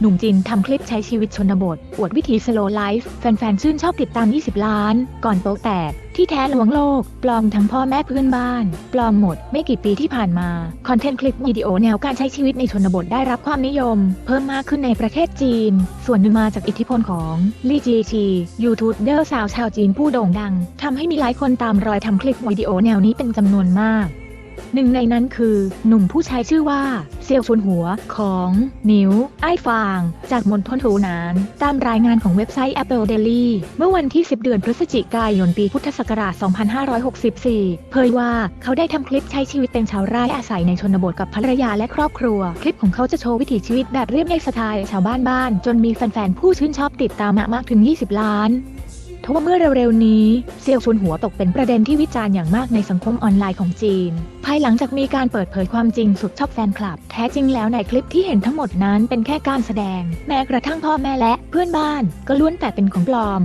หนุ่มจินทำคลิปใช้ชีวิตชนบท อวดวิถี slow life แฟนๆ ชื่นชอบติดตาม 20 ล้าน ก่อนโป๊แตก ที่แท้ลวงโลก ปลอมทั้งพ่อแม่เพื่อนบ้าน ปลอมหมด ไม่กี่ปีที่ผ่านมา คอนเทนต์คลิปวิดีโอแนวการใช้ชีวิตในชนบทได้รับความนิยม เพิ่มมากขึ้นในประเทศจีน ส่วนหนึ่งมาจากอิทธิพลของลี่จีชียูทูบเบอร์สาวชาวจีนผู้โด่งดังทำให้มีหลายคนตามรอยทำคลิปวิดีโอแนวนี้เป็นจำนวนมาก หนึ่งในนั้นคือ หนุ่มผู้ชายชื่อว่า เซียวชุนหัวของหนิวไอ้ฟาง จากมณฑลหูหนาน ตามรายงานของเว็บไซต์ Apple Daily เมื่อวันที่ 10 เดือนพฤศจิกายนปีพุทธศักราช 2564 เผยว่าเขาได้ทำคลิปใช้ชีวิตเป็นชาวไร่อาศัยในชนบทกับภรรยาและครอบครัว คลิปของเขาจะโชว์วิถีชีวิตแบบเรียบง่ายสไตล์ชาวบ้านบ้านๆจนมีแฟนๆผู้ชื่นชอบติดตามมากถึง 20 ล้าน ทว่าเมื่อเร็วๆนี้ เซียวชุนหัวตกเป็นประเด็นที่วิจารณ์อย่างมากในสังคมออนไลน์ของจีน ภายหลังจากมีการเปิดเผยความจริงสุดชอบแฟนคลับ แท้จริงแล้วในคลิปที่เห็นทั้งหมดนั้นเป็นแค่การแสดง แม้กระทั่งพ่อแม่และเพื่อนบ้านก็ล้วนแต่เป็นของปลอม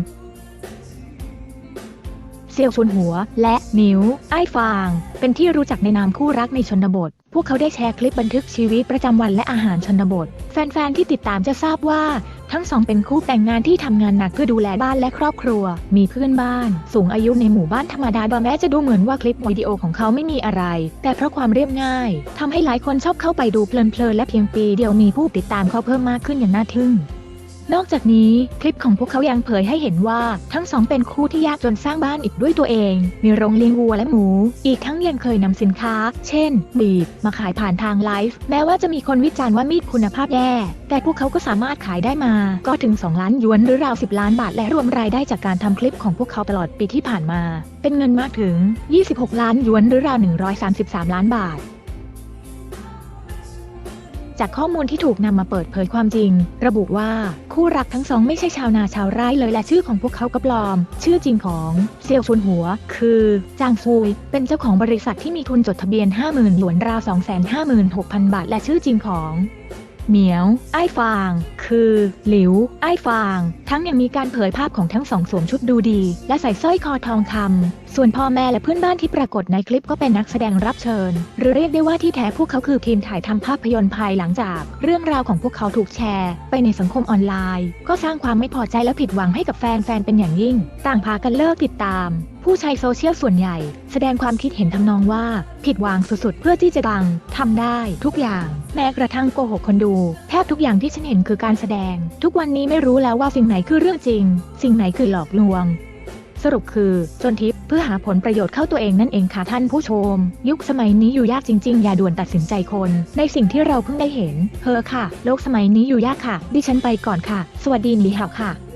เซียวชุนหัว และหนิวไอ้ฟาง เป็นที่รู้จักในนามคู่รักในชนบท พวกเขาได้แชร์คลิปบันทึกชีวิตประจำวันและอาหารชนบท แฟนๆ ที่ติดตามจะทราบว่า ทั้งสองเป็นคู่แต่งงานที่ทำงานหนักเพื่อดูแลบ้านและครอบครัว มีเพื่อนบ้าน สูงอายุในหมู่บ้านธรรมดาแม้จะดูเหมือนว่าคลิปวิดีโอของเขาไม่มีอะไร แต่เพราะความเรียบง่ายทำให้หลายคนชอบเข้าไปดูเพลินๆและเพียงปีเดียวมีผู้ติดตามเขาเพิ่มมากขึ้นอย่างน่าทึ่ง นอกจากนี้คลิปของพวกเขายังเผยให้เห็นว่าทั้งสองเป็นคู่ที่ยากจนสร้างบ้านอีกด้วยตัวเอง มีโรงเลี้ยงวัวและหมู อีกทั้งยังเคยนำสินค้า เช่นบีบ มาขายผ่านทางไลฟ์แม้ว่าจะมีคนวิจารณ์ว่ามีดคุณภาพแย่ แต่พวกเขาก็สามารถขายได้มา ก็ถึง 2 ล้านหยวนหรือราว 10 ล้านบาท และรวมรายได้จากการทำคลิปของพวกเขาตลอดปีที่ผ่านมา เป็นเงินมากถึง 26 ล้านหยวนหรือราว 133 ล้านบาท จากข้อมูลที่ถูกนำมาเปิดเผยความจริง ระบุว่าคู่รักทั้งสองไม่ใช่ชาวนาชาวไร่เลยและชื่อของพวกเขาก็ปลอม ชื่อจริงของเซียวชุนหัว คือจางซุย เป็นเจ้าของบริษัทที่มีทุนจดทะเบียน 50,000หยวนราว256,000 บาท และชื่อจริงของ เหมียว ไอ้ฟาง คือ หลิว ไอ้ฟาง ทั้งยังมีการเผยภาพของทั้งสองสวมชุดดูดี และใส่สร้อยคอทองคำส่วนพ่อแม่และเพื่อนบ้านที่ปรากฏในคลิปก็เป็นนักแสดงรับเชิญ หรือเรียกได้ว่าที่แท้พวกเขาคือทีมถ่ายทำภาพยนตร์ภายหลังจาก เรื่องราวของพวกเขาถูกแชร์ ไปในสังคมออนไลน์ ก็สร้างความไม่พอใจและผิดหวังให้กับแฟนๆเป็นอย่างยิ่ง ต่างพากันเลิกติดตาม ผู้ใช้โซเชียลส่วนใหญ่ แสดงความคิดเห็นทำนองว่า ผิดหวังสุดๆ เพื่อที่จะดังทำได้ทุกอย่าง แม้กระทั่งโกหกคนดู แทบทุกอย่างที่ฉันเห็นคือการแสดง ทุกวันนี้ไม่รู้แล้วว่าสิ่งไหนคือเรื่องจริง สิ่งไหนคือหลอกลวง สรุปคือจนทิปเพื่อหาผลประโยชน์เข้าตัวเองนั่นเองค่ะท่านผู้ชม ยุคสมัยนี้อยู่ยากจริงๆ อย่าด่วนตัดสินใจคน ในสิ่งที่เราเพิ่งได้เห็นเฮอค่ะ โลกสมัยนี้อยู่ยากค่ะ ดิฉันไปก่อนค่ะ สวัสดีหลีหาวค่ะ